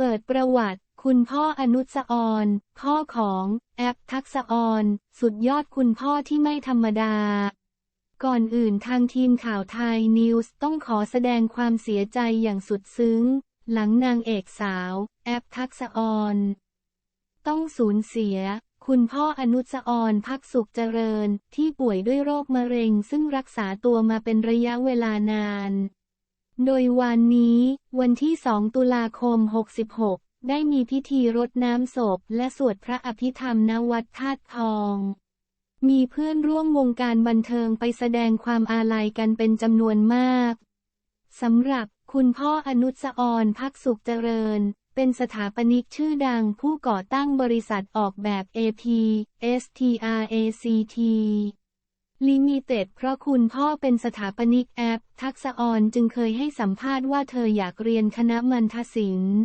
เปิดประวัติ คุณพ่ออนุสออนพ่อของแอปทักษออนสุดยอดคุณพ่อที่ไม่ธรรมดา ก่อนอื่นทางทีมข่าวไทยนิวส์ต้องขอแสดงความเสียใจอย่างสุดซึ้ง หลังนางเอกสาว แอปทักษออนต้องสูญเสีย คุณพ่ออนุสออนพักสุขเจริญที่ป่วยด้วยโรคมะเร็งซึ่งรักษาตัวมาเป็นระยะเวลานาน โดยวันนี้วันที่ 2 ตุลาคม 66 ได้มีพิธีรดน้ำศพและสวดพระอภิธรรมณวัดธาตุทอง มีเพื่อนร่วมวงการบันเทิงไปแสดงความอาลัยกันเป็นจำนวนมากสำหรับคุณพ่ออนุสออนพักสุขเจริญ เป็นสถาปนิกชื่อดังผู้ก่อตั้งบริษัทออกแบบ AP STRACT ลิมิเต็ดเพราะคุณพ่อเป็นสถาปนิกแอป ทักษะออนจึงเคยให้สัมภาษณ์ว่าเธออยากเรียนคณะมันทศิลป์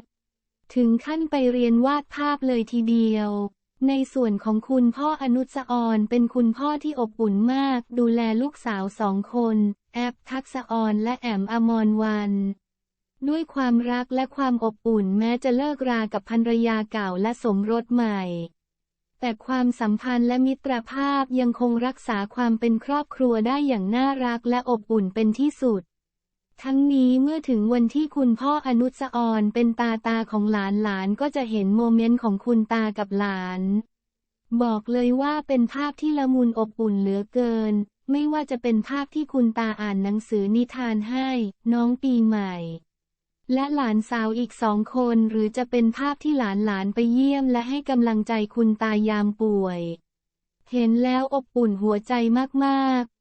ถึงขั้นไปเรียนวาดภาพเลยทีเดียว ในส่วนของคุณพ่ออนุสออนเป็นคุณพ่อที่อบอุ่นมาก ดูแลลูกสาวสองคน แอป ทักษะออนและแอมอมรวัน ด้วยความรักและความอบอุ่นแม้จะเลิกรากับภรรยาเก่าและสมรสใหม่ แต่ความสัมพันธ์และมิตรภาพยังคงรักษาความเป็นครอบครัวได้อย่างน่ารักและอบอุ่นเป็นที่สุด ทั้งนี้เมื่อถึงวันที่คุณพ่ออนุสออนเป็นตาตาของหลานหลานก็จะเห็นโมเมนต์ของคุณตากับหลาน บอกเลยว่าเป็นภาพที่ละมุนอบอุ่นเหลือเกิน ไม่ว่าจะเป็นภาพที่คุณตาอ่านหนังสือนิทานให้ น้องปีใหม่ และหลานสาวอีกสองคนหรือจะเป็นภาพที่หลานหลานไปเยี่ยมและให้กำลังใจคุณตายามป่วย เห็นแล้วอบอุ่นหัวใจมากๆ